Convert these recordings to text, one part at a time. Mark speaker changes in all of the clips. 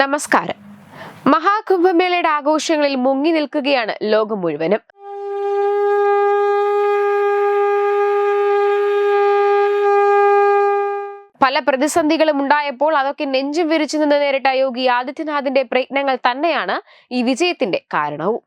Speaker 1: നമസ്കാരം. മഹാകുംഭമേളയുടെ ആഘോഷങ്ങളിൽ മുങ്ങി നിൽക്കുകയാണ് ലോകം മുഴുവനും. പല പ്രതിസന്ധികളും ഉണ്ടായപ്പോൾ അതൊക്കെ നെഞ്ചും വിരിച്ചു നിന്ന് നേരിട്ട യോഗി ആദിത്യനാഥിന്റെ പ്രയത്നങ്ങൾ തന്നെയാണ് ഈ വിജയത്തിന്റെ കാരണവും.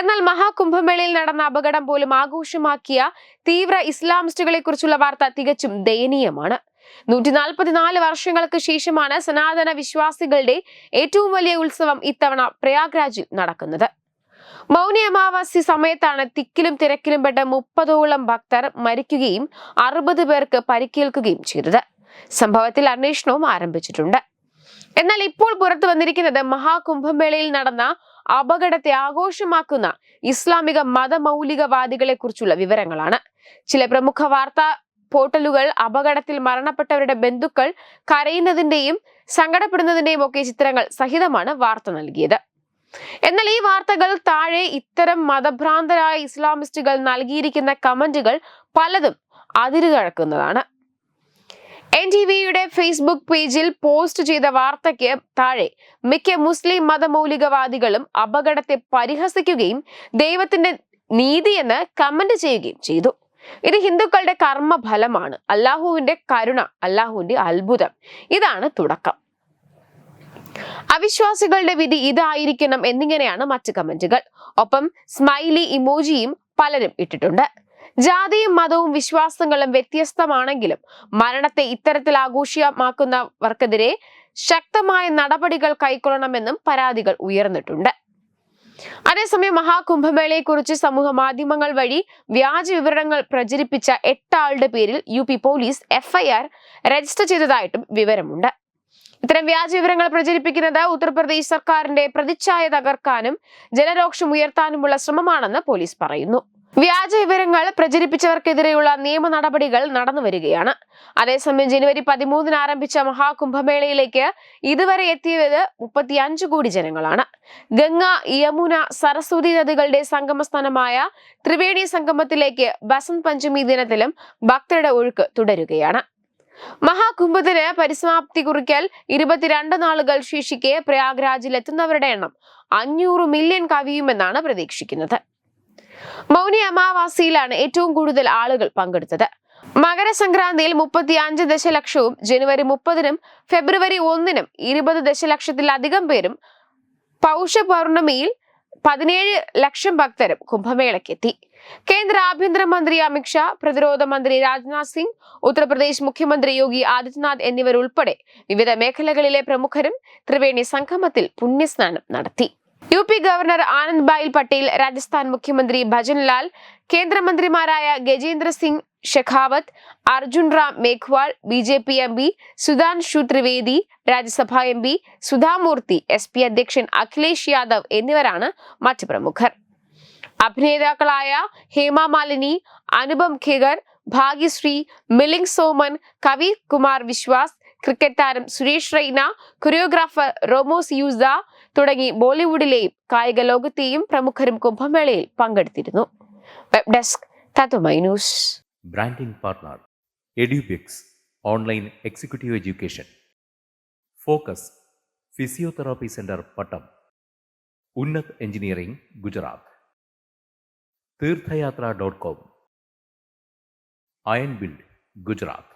Speaker 1: എന്നാൽ മഹാകുംഭമേളയിൽ നടന്ന അപകടം പോലും ആഘോഷമാക്കിയ തീവ്ര ഇസ്ലാമിസ്റ്റുകളെ കുറിച്ചുള്ള വാർത്ത തികച്ചും ദയനീയമാണ്. നൂറ്റി നാൽപ്പത്തിനാല് വർഷങ്ങൾക്ക് ശേഷമാണ് സനാതന വിശ്വാസികളുടെ ഏറ്റവും വലിയ ഉത്സവം ഇത്തവണ പ്രയാഗ്രാജിൽ നടക്കുന്നത്. മൗനി അമാവാസി സമയത്താണ് തിക്കിലും തിരക്കിലും പെട്ട മുപ്പതോളം ഭക്തർ മരിക്കുകയും അറുപത് പേർക്ക് പരിക്കേൽക്കുകയും ചെയ്തത്. സംഭവത്തിൽ അന്വേഷണവും ആരംഭിച്ചിട്ടുണ്ട്. എന്നാൽ ഇപ്പോൾ പുറത്തു വന്നിരിക്കുന്നത് മഹാകുംഭമേളയിൽ നടന്ന അപകടത്തെ ആഘോഷമാക്കുന്ന ഇസ്ലാമിക മതമൗലികവാദികളെ കുറിച്ചുള്ള വിവരങ്ങളാണ്. ചില പ്രമുഖ വാർത്താ പോർട്ടലുകൾ അപകടത്തിൽ മരണപ്പെട്ടവരുടെ ബന്ധുക്കൾ കരയുന്നതിന്റെയും സങ്കടപ്പെടുന്നതിന്റെയും ഒക്കെ ചിത്രങ്ങൾ സഹിതമാണ് വാർത്ത നൽകിയത്. എന്നാൽ ഈ വാർത്തകൾ താഴെ ഇത്തരം മതഭ്രാന്തരായ ഇസ്ലാമിസ്റ്റുകൾ നൽകിയിരിക്കുന്ന കമന്റുകൾ പലതും അതിരുകടക്കുന്നതാണ് എൻ ടി വിയുടെ ഫേസ്ബുക്ക് പേജിൽ പോസ്റ്റ് ചെയ്ത വാർത്തയ്ക്ക് താഴെ മിക്ക മുസ്ലിം മതമൗലികവാദികളും അപകടത്തെ പരിഹസിക്കുകയും ദൈവത്തിന്റെ നീതിയെന്ന് കമന്റ് ചെയ്യുകയും ചെയ്തു. ഇത് ഹിന്ദുക്കളുടെ കർമ്മഫലമാണ്. അല്ലാഹുവിന്റെ കരുണ അല്ലാഹുവിന്റെ അത്ഭുതം. ഇതാണ് തുടക്കം. അവിശ്വാസികളുടെ വിധി ഇതായിരിക്കണം എന്നിങ്ങനെയാണ് മറ്റ് കമന്റുകൾ ഒപ്പം സ്മൈലി ഇമോജിയും പലരും ഇട്ടിട്ടുണ്ട്. ജാതിയും മതവും വിശ്വാസങ്ങളും വ്യത്യസ്തമാണെങ്കിലും മരണത്തെ ഇത്തരത്തിൽ ആഘോഷമാക്കുന്നവർക്കെതിരെ ശക്തമായ നടപടികൾ കൈക്കൊള്ളണമെന്നും പരാതികൾ ഉയർന്നിട്ടുണ്ട്. അതേസമയം മഹാകുംഭമേളയെക്കുറിച്ച് സമൂഹ മാധ്യമങ്ങൾ വഴി വ്യാജ വിവരങ്ങൾ പ്രചരിപ്പിച്ച എട്ടാളുടെ പേരിൽ U P police F I R register ചെയ്തതായിട്ടും വിവരമുണ്ട്. ഇത്തരം വ്യാജ വിവരങ്ങൾ പ്രചരിപ്പിക്കുന്നത് ഉത്തർപ്രദേശ് സർക്കാരിന്റെ പ്രതിച്ഛായ തകർക്കാനും ജനരോക്ഷം ഉയർത്താനുമുള്ള ശ്രമമാണെന്ന് പോലീസ് പറയുന്നു. വ്യാജ വിവരങ്ങൾ പ്രചരിപ്പിച്ചവർക്കെതിരെയുള്ള നിയമ നടപടികൾ നടന്നു വരികയാണ്. അതേസമയം ജനുവരി പതിമൂന്നിന് ആരംഭിച്ച മഹാകുംഭമേളയിലേക്ക് ഇതുവരെ എത്തിയത് മുപ്പത്തിയഞ്ച് കോടി ജനങ്ങളാണ്. ഗംഗ യമുന സരസ്വതി നദികളുടെ സംഗമസ്ഥാനമായ ത്രിവേണി സംഗമത്തിലേക്ക് ബസന്ത് പഞ്ചമി ദിനത്തിലും ഭക്തരുടെ ഒഴുക്ക് തുടരുകയാണ്. മഹാകുംഭത്തിന് പരിസമാപ്തി കുറിക്കൽ ഇരുപത്തിരണ്ട് നാളുകൾ ശേഷിക്കെ പ്രയാഗ്രാജിൽ എത്തുന്നവരുടെ എണ്ണം അഞ്ഞൂറ് മില്യൺ കവിയുമെന്നാണ് പ്രതീക്ഷിക്കുന്നത്. മൗനി അമാവാസിയിലാണ് ഏറ്റവും കൂടുതൽ ആളുകൾ പങ്കെടുത്തത്. മകരസംക്രാന്തിയിൽ മുപ്പത്തി അഞ്ച് ദശലക്ഷവും ജനുവരി മുപ്പതിനും ഫെബ്രുവരി ഒന്നിനും ഇരുപത് ദശലക്ഷത്തിലധികം പേരും പൗഷ പൗർണമിയിൽ പതിനേഴ് ലക്ഷം ഭക്തരും കുംഭമേളയ്ക്കെത്തി. കേന്ദ്ര ആഭ്യന്തരമന്ത്രി അമിത്ഷാ പ്രതിരോധ മന്ത്രി രാജ്നാഥ് സിംഗ് ഉത്തർപ്രദേശ് മുഖ്യമന്ത്രി യോഗി ആദിത്യനാഥ് എന്നിവരുൾപ്പെടെ വിവിധ മേഖലകളിലെ പ്രമുഖരും ത്രിവേണി സംഗമത്തിൽ പുണ്യസ്നാനം നടത്തി. യു പി ഗവർണർ ആനന്ദ് ബായിൽ പട്ടേൽ രാജസ്ഥാൻ മുഖ്യമന്ത്രി ഭജൻലാൽ കേന്ദ്രമന്ത്രിമാരായ Gajendra Singh Shekhawat Arjun Ram Meghwal B J P M P Sudhanshu Trivedi Rajya Sabha M P Sudha Murthy S P അധ്യക്ഷൻ അഖിലേഷ് യാദവ് എന്നിവരാണ് മറ്റ് പ്രമുഖർ. അഭിനേതാക്കളായ ഹേമ മാലിനി അനുപം ഖേഗർ ഭാഗ്യശ്രീ മിലിംഗ് സോമൻ കവി കുമാർ വിശ്വാസ് ക്രിക്കറ്റ് താരം സുരേഷ് റൈന കൊറിയോഗ്രാഫർ റോമോസ് യൂസ തുടങ്ങി ബോളിവുഡിലെയും കായിക ലോകത്തെയും പ്രമുഖരും കുംഭമേളയിൽ പങ്കെടുത്തിരുന്നു. വെബ് ഡെസ്ക് തത്തുമൈ news
Speaker 2: branding partner Edubix online executive education focus physiotherapy centre Pattom Unnath engineering Gujarat Theerthayathra dot com iron build Gujarat